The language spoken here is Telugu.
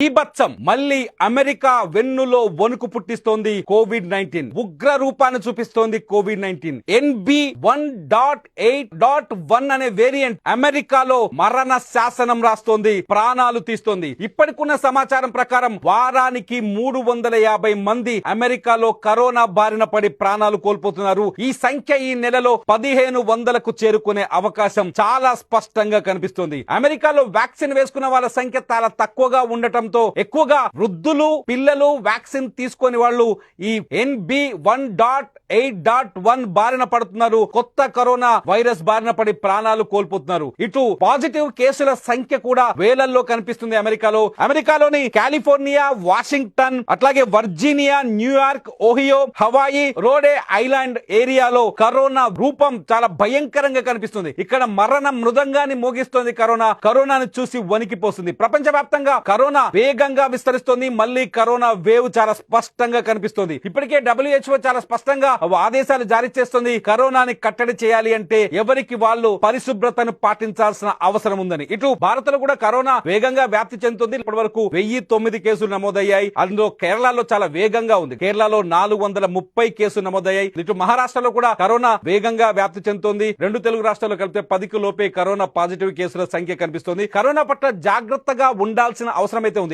బీభత్సం మళ్ళీ అమెరికా వెన్నులో వణుకు పుట్టిస్తోంది కోవిడ్ నైన్టీన్. ఉగ్ర రూపాన్ని చూపిస్తోంది Covid nineteen. NB one dot eight dot one అనే వేరియంట్ అమెరికాలో మరణ శాసనం రాస్తోంది ప్రాణాలు తీస్తోంది. ఇప్పటికున్న సమాచారం ప్రకారం వారానికి మూడు వందల యాభై మంది అమెరికాలో కరోనా బారిన పడి ప్రాణాలు కోల్పోతున్నారు. ఈ సంఖ్య ఈ నెలలో పదిహేను వందలకు చేరుకునే అవకాశం చాలా స్పష్టంగా కనిపిస్తోంది. అమెరికాలో వ్యాక్సిన్ వేసుకున్న వాళ్ళ సంఖ్య చాలా తక్కువగా ఉండటం ఉండటంతో ఎక్కువగా వృద్ధులు పిల్లలు వ్యాక్సిన్ తీసుకొని వాళ్ళు ఈ NB one dot eight dot one బారిన పడుతున్నారు. కొత్త కరోనా వైరస్ బారిన పడి ప్రాణాలు కోల్పోతున్నారు. ఇటు పాజిటివ్ కేసుల సంఖ్య కూడా వేలల్లో కనిపిస్తుంది అమెరికాలో. అమెరికాలోని కాలిఫోర్నియా వాషింగ్టన్ అట్లాగే Virginia New York Ohio Hawaii Rhode Island ఏరియాలో కరోనా రూపం చాలా భయంకరంగా కనిపిస్తుంది. ఇక్కడ మరణ మృదంగాన్ని మోగిస్తోంది కరోనా. కరోనాను చూసి వణికిపోతుంది. ప్రపంచవ్యాప్తంగా కరోనా వేగంగా విస్తరిస్తోంది. మళ్ళీ కరోనా వేవ్ చాలా స్పష్టంగా కనిపిస్తోంది. ఇప్పటికే డబ్ల్యూహెచ్ఓ చాలా స్పష్టంగా ఆదేశాలు జారీ చేస్తుంది. కరోనాని కట్టడి చేయాలి అంటే ఎవరికి వాళ్ళు పరిశుభ్రతను పాటించాల్సిన అవసరం ఉందని. ఇటు భారత్లో కూడా కరోనా వేగంగా వ్యాప్తి చెందుతుంది. ఇప్పటి వరకు వెయ్యి తొమ్మిది కేసులు నమోదయ్యాయి. అందులో కేరళలో చాలా వేగంగా ఉంది. కేరళలో నాలుగు వందల ముప్పై కేసులు నమోదయ్యాయి. ఇటు మహారాష్ట్రలో కూడా కరోనా వేగంగా వ్యాప్తి చెందుతోంది. రెండు తెలుగు రాష్ట్రాల్లో కలిపితే పదికి లోపే కరోనా పాజిటివ్ కేసుల సంఖ్య కనిపిస్తోంది. కరోనా పట్ల జాగ్రత్తగా ఉండాల్సిన అవసరం అయితే ఉంది.